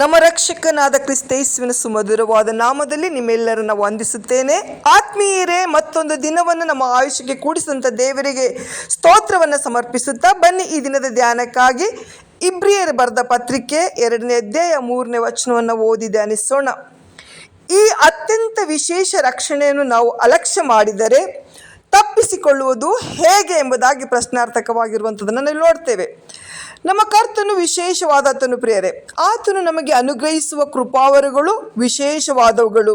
ನಮ್ಮ ರಕ್ಷಕನಾದ ಕ್ರಿಸ್ತೈಸ್ವಿನ ಸುಮಧುರವಾದ ನಾಮದಲ್ಲಿ ನಿಮ್ಮೆಲ್ಲರನ್ನ ವಂದಿಸುತ್ತೇನೆ. ಆತ್ಮೀಯರೇ, ಮತ್ತೊಂದು ದಿನವನ್ನು ನಮ್ಮ ಆಯುಷ್ಯಕ್ಕೆ ಕೂಡಿಸಿದಂಥ ದೇವರಿಗೆ ಸ್ತೋತ್ರವನ್ನು ಸಮರ್ಪಿಸುತ್ತಾ ಬನ್ನಿ ಈ ದಿನದ ಧ್ಯಾನಕ್ಕಾಗಿ. ಇಬ್ರಿಯರು ಬರೆದ ಪತ್ರಿಕೆ ಎರಡನೇ ಅಧ್ಯಾಯ ಮೂರನೇ ವಚನವನ್ನು ಓದಿ ಧ್ಯಾನಿಸೋಣ. ಈ ಅತ್ಯಂತ ವಿಶೇಷ ರಕ್ಷಣೆಯನ್ನು ನಾವು ಅಲಕ್ಷ್ಯ ಮಾಡಿದರೆ ತಪ್ಪಿಸಿಕೊಳ್ಳುವುದು ಹೇಗೆ ಎಂಬುದಾಗಿ ಪ್ರಶ್ನಾರ್ಥಕವಾಗಿರುವಂಥದ್ದನ್ನು ನಾವು ನೋಡ್ತೇವೆ. ನಮ್ಮ ಕರ್ತನು ವಿಶೇಷವಾದತನು ಪ್ರಿಯರೇ, ಆತನು ನಮಗೆ ಅನುಗ್ರಹಿಸುವ ಕೃಪಾವರಗಳು ವಿಶೇಷವಾದವುಗಳು.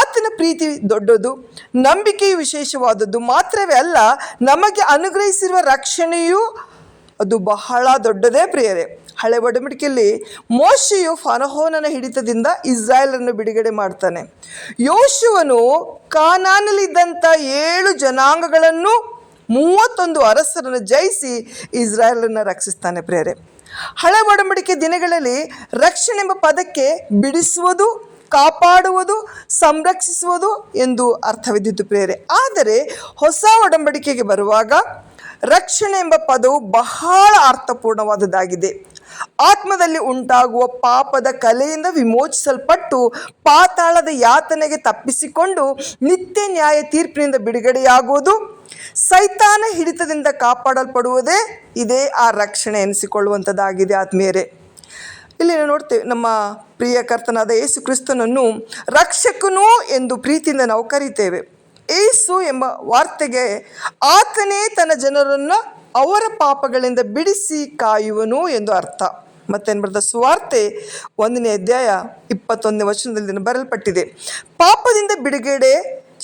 ಆತನ ಪ್ರೀತಿ ದೊಡ್ಡದು, ನಂಬಿಕೆಯು ವಿಶೇಷವಾದದ್ದು ಮಾತ್ರವೇ ಅಲ್ಲ, ನಮಗೆ ಅನುಗ್ರಹಿಸಿರುವ ರಕ್ಷಣೆಯು ಅದು ಬಹಳ ದೊಡ್ಡದೇ ಪ್ರಿಯರೇ ಹಳೆ ಒಡಂಬಡಿಕೆಯಲ್ಲಿ ಮೋಶಿಯು ಫನಹೋನನ ಹಿಡಿತದಿಂದ ಇಸ್ರಾಯೇಲನ್ನು ಬಿಡುಗಡೆ ಮಾಡ್ತಾನೆ. ಯೋಶುವನು ಕಾನಾನಲ್ಲಿದ್ದಂಥ ಏಳು ಜನಾಂಗಗಳನ್ನು ಮೂವತ್ತೊಂದು ಅರಸರನ್ನು ಜಯಿಸಿ ಇಸ್ರಾಯೇಲನ್ನು ರಕ್ಷಿಸ್ತಾನೆ ಪ್ರಿಯರೇ ಹಳೆ ಒಡಂಬಡಿಕೆ ದಿನಗಳಲ್ಲಿ ರಕ್ಷಣೆ ಎಂಬ ಪದಕ್ಕೆ ಬಿಡಿಸುವುದು, ಕಾಪಾಡುವುದು, ಸಂರಕ್ಷಿಸುವುದು ಎಂದು ಅರ್ಥವಿದ್ದಿತ್ತು ಪ್ರೇರೆ ಆದರೆ ಹೊಸ ಒಡಂಬಡಿಕೆಗೆ ಬರುವಾಗ ರಕ್ಷಣೆ ಎಂಬ ಪದವು ಬಹಳ ಅರ್ಥಪೂರ್ಣವಾದುದಾಗಿದೆ ಆತ್ಮದಲ್ಲಿ ಉಂಟಾಗುವ ಪಾಪದ ಕಲೆಯಿಂದ ವಿಮೋಚಿಸಲ್ಪಟ್ಟು ಪಾತಾಳದ ಯಾತನೆಗೆ ತಪ್ಪಿಸಿಕೊಂಡು ನಿತ್ಯ ನ್ಯಾಯ ತೀರ್ಪಿನಿಂದ ಬಿಡುಗಡೆಯಾಗುವುದು, ಸೈತಾನ ಹಿಡಿತದಿಂದ ಕಾಪಾಡಲ್ಪಡುವುದೇ ಇದೇ ಆ ರಕ್ಷಣೆ ಎನಿಸಿಕೊಳ್ಳುವಂಥದ್ದಾಗಿದೆ ಆತ್ಮೀಯರೇ. ಇಲ್ಲಿ ನಾವು ನೋಡ್ತೇವೆ, ನಮ್ಮ ಪ್ರಿಯ ಕರ್ತನಾದ ಯೇಸು ಕ್ರಿಸ್ತನನ್ನು ರಕ್ಷಕನು ಎಂದು ಪ್ರೀತಿಯಿಂದ ನಾವು ಕರೀತೇವೆ. ಏಸು ಎಂಬ ವಾರ್ತೆಗೆ ಆತನೇ ತನ್ನ ಜನರನ್ನು ಅವರ ಪಾಪಗಳಿಂದ ಬಿಡಿಸಿ ಕಾಯುವನು ಎಂದು ಅರ್ಥ. ಮತ್ತೇನು ಬರೆದ ಸುವಾರ್ತೆ ಒಂದನೇ ಅಧ್ಯಾಯ ಇಪ್ಪತ್ತೊಂದನೇ ವಚನದಲ್ಲಿ ಬರಲ್ಪಟ್ಟಿದೆ ಪಾಪದಿಂದ ಬಿಡುಗಡೆ,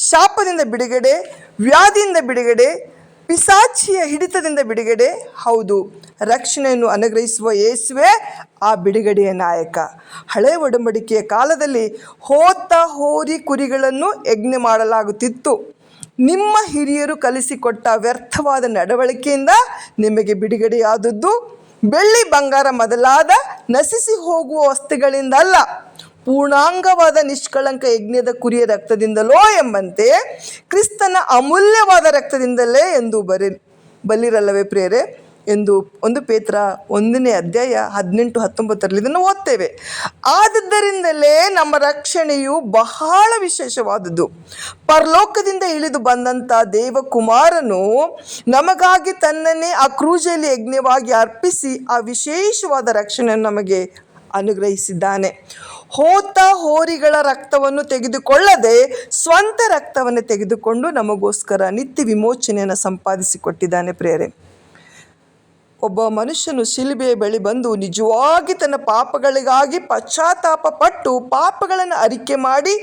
ಶಾಪದಿಂದ ಬಿಡುಗಡೆ, ವ್ಯಾಧಿಯಿಂದ ಬಿಡುಗಡೆ, ಪಿಸಾಚಿಯ ಹಿಡಿತದಿಂದ ಬಿಡುಗಡೆ, ಹೌದು. ರಕ್ಷಣೆಯನ್ನು ಅನುಗ್ರಹಿಸುವ ಯೇಸುವೆ ಆ ಬಿಡುಗಡೆಯ ನಾಯಕ. ಹಳೆ ಒಡಂಬಡಿಕೆಯ ಕಾಲದಲ್ಲಿ ಹೋತ ಹೋರಿ ಕುರಿಗಳನ್ನು ಯಜ್ಞೆ ಮಾಡಲಾಗುತ್ತಿತ್ತು. ನಿಮ್ಮ ಹಿರಿಯರು ಕಲಿಸಿಕೊಟ್ಟ ವ್ಯರ್ಥವಾದ ನಡವಳಿಕೆಯಿಂದ ನಿಮಗೆ ಬಿಡುಗಡೆಯಾದದ್ದು ಬೆಳ್ಳಿ ಬಂಗಾರ ಮೊದಲಾದ ನಶಿಸಿ ಹೋಗುವ ವಸ್ತುಗಳಿಂದಲ್ಲ. ಪೂರ್ಣಾಂಗವಾದ ನಿಷ್ಕಳಂಕ ಯಜ್ಞದ ಕುರಿಯ ರಕ್ತದಿಂದಲೋ ಎಂಬಂತೆ ಕ್ರಿಸ್ತನ ಅಮೂಲ್ಯವಾದ ರಕ್ತದಿಂದಲೇ ಎಂದು ಬರಿ, ಬಲ್ಲಿರಲ್ಲವೇ ಪ್ರಿಯರೇ? ಎಂದು ಒಂದು ಪೇತ್ರ ಒಂದನೇ ಅಧ್ಯಾಯ ಹದಿನೆಂಟು ಹತ್ತೊಂಬತ್ತರಲ್ಲಿ ಇದನ್ನು ಓದ್ತೇವೆ. ಆದ್ದರಿಂದಲೇ ನಮ್ಮ ರಕ್ಷಣೆಯು ಬಹಳ ವಿಶೇಷವಾದುದು ಪರಲೋಕದಿಂದ ಇಳಿದು ಬಂದಂಥ ದೇವಕುಮಾರನು ನಮಗಾಗಿ ತನ್ನನ್ನೇ ಆ ಕ್ರೂಜೆಯಲ್ಲಿ ಯಜ್ಞವಾಗಿ ಅರ್ಪಿಸಿ ಆ ವಿಶೇಷವಾದ ರಕ್ಷಣೆಯನ್ನು ನಮಗೆ ಅನುಗ್ರಹಿಸಿದ್ದಾನೆ. ಹೋತ ಹೋರಿಗಳ ರಕ್ತವನ್ನು ತೆಗೆದುಕೊಳ್ಳದೆ ಸ್ವಂತ ರಕ್ತವನ್ನು ತೆಗೆದುಕೊಂಡು ನಮಗೋಸ್ಕರ ನಿತ್ಯ ವಿಮೋಚನೆಯನ್ನು ಸಂಪಾದಿಸಿಕೊಟ್ಟಿದ್ದಾನೆ ಪ್ರೇರೆ ಒಬ್ಬ ಮನುಷ್ಯನು ಶಿಲುಬೆಯ ಬಳಿ ಬಂದು ನಿಜವಾಗಿ ತನ್ನ ಪಾಪಗಳಿಗಾಗಿ ಪಶ್ಚಾತ್ತಾಪ ಪಟ್ಟು ಪಾಪಗಳನ್ನು ಅರಿಕೆ ಮಾಡಿ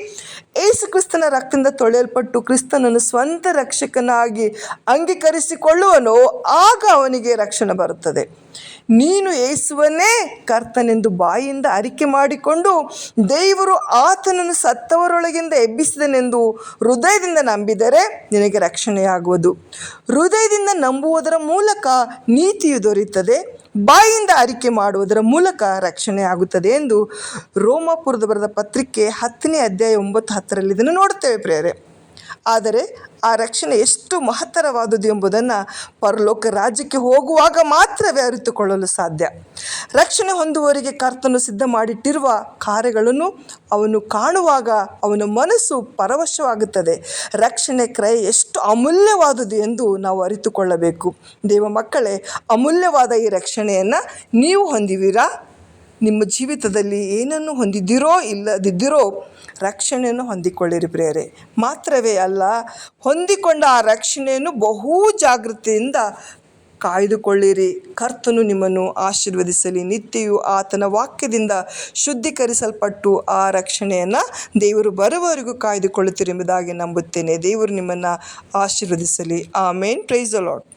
ಏಸು ಕ್ರಿಸ್ತನ ರಕ್ತದಿಂದ ತೊಳೆಯಲ್ಪಟ್ಟು ಕ್ರಿಸ್ತನನ್ನು ಸ್ವಂತ ರಕ್ಷಕನಾಗಿ ಅಂಗೀಕರಿಸಿಕೊಳ್ಳುವನು, ಆಗ ಅವನಿಗೆ ರಕ್ಷಣೆ ಬರುತ್ತದೆ. ನೀನು ಏಸುವನ್ನೇ ಕರ್ತನೆಂದು ಬಾಯಿಂದ ಅರಿಕೆ ಮಾಡಿಕೊಂಡು, ದೇವರು ಆತನನ್ನು ಸತ್ತವರೊಳಗಿಂದ ಎಬ್ಬಿಸಿದನೆಂದು ಹೃದಯದಿಂದ ನಂಬಿದರೆ ನಿನಗೆ ರಕ್ಷಣೆಯಾಗುವುದು. ಹೃದಯದಿಂದ ನಂಬುವುದರ ಮೂಲಕ ನೀತಿಯು ದೊರೆಯುತ್ತದೆ. ಬಾಯಿಂದ ಅರಿಕೆ ಮಾಡುವುದರ ಮೂಲಕ ರಕ್ಷಣೆ ಆಗುತ್ತದೆ ಎಂದು ರೋಮಾಪುರದ ಬರೆದ ಪತ್ರಿಕೆ ಹತ್ತನೇ ಅಧ್ಯಾಯ ಒಂಬತ್ತು ಹತ್ತರಲ್ಲಿ ಇದನ್ನು ನೋಡುತ್ತೇವೆ ಪ್ರೇರೆ ಆದರೆ ಆ ರಕ್ಷಣೆ ಎಷ್ಟು ಮಹತ್ತರವಾದುದು ಎಂಬುದನ್ನು ಪರಲೋಕ ರಾಜ್ಯಕ್ಕೆ ಹೋಗುವಾಗ ಮಾತ್ರವೇ ಅರಿತುಕೊಳ್ಳಲು ಸಾಧ್ಯ. ರಕ್ಷಣೆ ಹೊಂದುವವರಿಗೆ ಕರ್ತನು ಸಿದ್ಧ ಮಾಡಿಟ್ಟಿರುವ ಕಾರ್ಯಗಳನ್ನು ಅವನು ಕಾಣುವಾಗ ಅವನ ಮನಸ್ಸು ಪರವಶವಾಗುತ್ತದೆ. ರಕ್ಷಣೆ ಕ್ರಯ ಎಷ್ಟು ಅಮೂಲ್ಯವಾದುದು ಎಂದು ನಾವು ಅರಿತುಕೊಳ್ಳಬೇಕು. ದೇವ ಮಕ್ಕಳೇ, ಅಮೂಲ್ಯವಾದ ಈ ರಕ್ಷಣೆಯನ್ನು ನೀವು ಹೊಂದಿವಿರಾ? ನಿಮ್ಮ ಜೀವಿತದಲ್ಲಿ ಏನನ್ನು ಹೊಂದಿದ್ದೀರೋ ಇಲ್ಲದಿದ್ದಿರೋ ರಕ್ಷಣೆಯನ್ನು ಹೊಂದಿಕೊಳ್ಳಿರಿ ಪ್ರೇರೆ ಮಾತ್ರವೇ ಅಲ್ಲ, ಹೊಂದಿಕೊಂಡ ಆ ರಕ್ಷಣೆಯನ್ನು ಬಹು ಜಾಗೃತಿಯಿಂದ ಕಾಯ್ದುಕೊಳ್ಳಿರಿ. ಕರ್ತನು ನಿಮ್ಮನ್ನು ಆಶೀರ್ವದಿಸಲಿ. ನಿತ್ಯವು ಆತನ ವಾಕ್ಯದಿಂದ ಶುದ್ಧೀಕರಿಸಲ್ಪಟ್ಟು ಆ ರಕ್ಷಣೆಯನ್ನು ದೇವರು ಬರುವವರೆಗೂ ಕಾಯ್ದುಕೊಳ್ಳುತ್ತಿರೆಂಬುದಾಗಿ ನಂಬುತ್ತೇನೆ. ದೇವರು ನಿಮ್ಮನ್ನು ಆಶೀರ್ವದಿಸಲಿ. ಆ ಮೇನ್ ಪ್ರೈಸ್ ಲಾಟ್